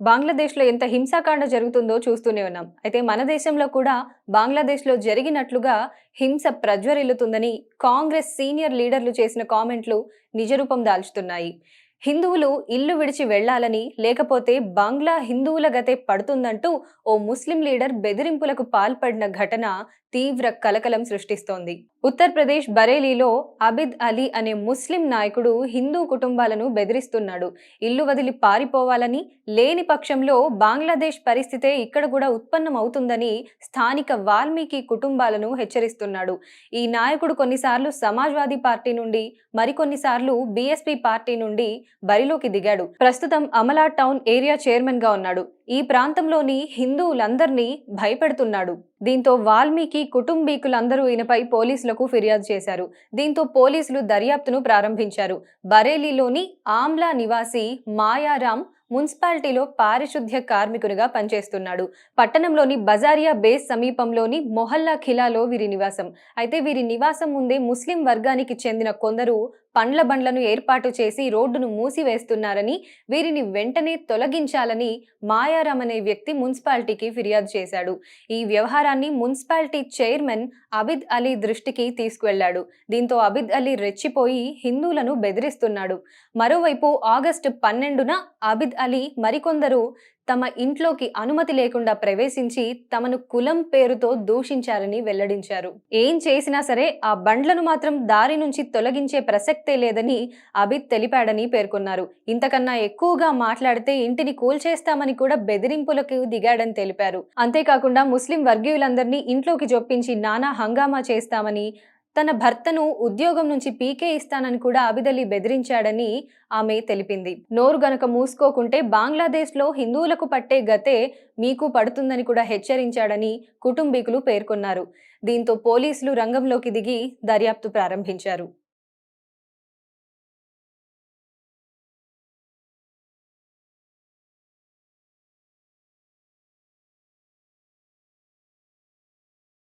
బంగ్లాదేశ్లో ఎంత హింసాకాండ జరుగుతుందో చూస్తూనే ఉన్నాం. అయితే మన దేశంలో కూడా బంగ్లాదేశ్లో జరిగినట్లుగా హింస ప్రజ్వరిల్లుతుందని కాంగ్రెస్ సీనియర్ లీడర్లు చేసిన కామెంట్లు నిజరూపం దాల్చుతున్నాయి. హిందువులు ఇల్లు విడిచి వెళ్ళాలని లేకపోతే బంగ్లా హిందువుల గతే పడుతుందంటూ ఓ ముస్లిం లీడర్ బెదిరింపులకు పాల్పడిన ఘటన తీవ్ర కలకలం సృష్టిస్తోంది. ఉత్తరప్రదేశ్ బరేలీలో అబిద్ అలీ అనే ముస్లిం నాయకుడు హిందూ కుటుంబాలను బెదిరిస్తున్నాడు. ఇల్లు వదిలి పారిపోవాలని లేని పక్షంలో బంగ్లాదేశ్ పరిస్థితే ఇక్కడ కూడా ఉత్పన్నమవుతుందని స్థానిక వాల్మీకి కుటుంబాలను హెచ్చరిస్తున్నాడు. ఈ నాయకుడు కొన్నిసార్లు సమాజ్వాదీ పార్టీ నుండి మరికొన్నిసార్లు బీఎస్పీ పార్టీ నుండి బరిలోకి దిగాడు. ప్రస్తుతం అమలా టౌన్ ఏరియా చైర్మన్గా ఉన్నాడు. ఈ ప్రాంతంలోని హిందువులందరినీ భయపెడుతున్నాడు. దీంతో వాల్మీకి కుటుంబీకులందరూ ఈయనపై పోలీసులకు ఫిర్యాదు చేశారు. దీంతో పోలీసులు దర్యాప్తును ప్రారంభించారు. బరేలీలోని ఆమ్లా నివాసి మాయారాం మున్సిపాలిటీలో పారిశుద్ధ్య కార్మికునిగా పనిచేస్తున్నాడు. పట్టణంలోని బజారియా బేస్ సమీపంలోని మొహల్లా ఖిలాలో వీరి నివాసం. అయితే వీరి నివాసం ముందే ముస్లిం వర్గానికి చెందిన కొందరు పండ్ల బండ్లను ఏర్పాటు చేసి రోడ్డును మూసివేస్తున్నారని వీరిని వెంటనే తొలగించాలని మాయారాం అనే వ్యక్తి మున్సిపాలిటీకి ఫిర్యాదు చేశాడు. ఈ వ్యవహారాన్ని మున్సిపాలిటీ చైర్మన్ అబిద్ అలీ దృష్టికి తీసుకువెళ్ళాడు దీంతో అబిద్ అలీ రెచ్చిపోయి హిందువులను బెదిరిస్తున్నాడు. మరోవైపు ఆగస్టు పన్నెండున అబిద్ అలీ మరికొందరు తమ ఇంట్లోకి అనుమతి లేకుండా ప్రవేశించి తమను కులం పేరుతో దూషించారని వెల్లడించారు. ఏం చేసినా సరే ఆ బండ్లను మాత్రం దారి నుంచి తొలగించే ప్రసక్తే లేదని అబిద్ తెలిపాడని పేర్కొన్నారు. ఇంతకన్నా ఎక్కువగా మాట్లాడితే ఇంటిని కూల్చేస్తామని కూడా బెదిరింపులకు దిగాడని తెలిపారు. అంతేకాకుండా ముస్లిం వర్గీయులందరినీ ఇంట్లోకి జొప్పించి నానా హంగామా చేస్తామని తన భర్తను ఉద్యోగం నుంచి పీకే ఇస్తానని కూడా అబిదలి బెదిరించాడని ఆమె తెలిపింది. నోరు గనక మూసుకోకుంటే బంగ్లాదేశ్లో హిందువులకు పట్టే గతే మీకు పడుతుందని కూడా హెచ్చరించాడని కుటుంబీకులు పేర్కొన్నారు. దీంతో పోలీసులు రంగంలోకి దిగి దర్యాప్తు ప్రారంభించారు.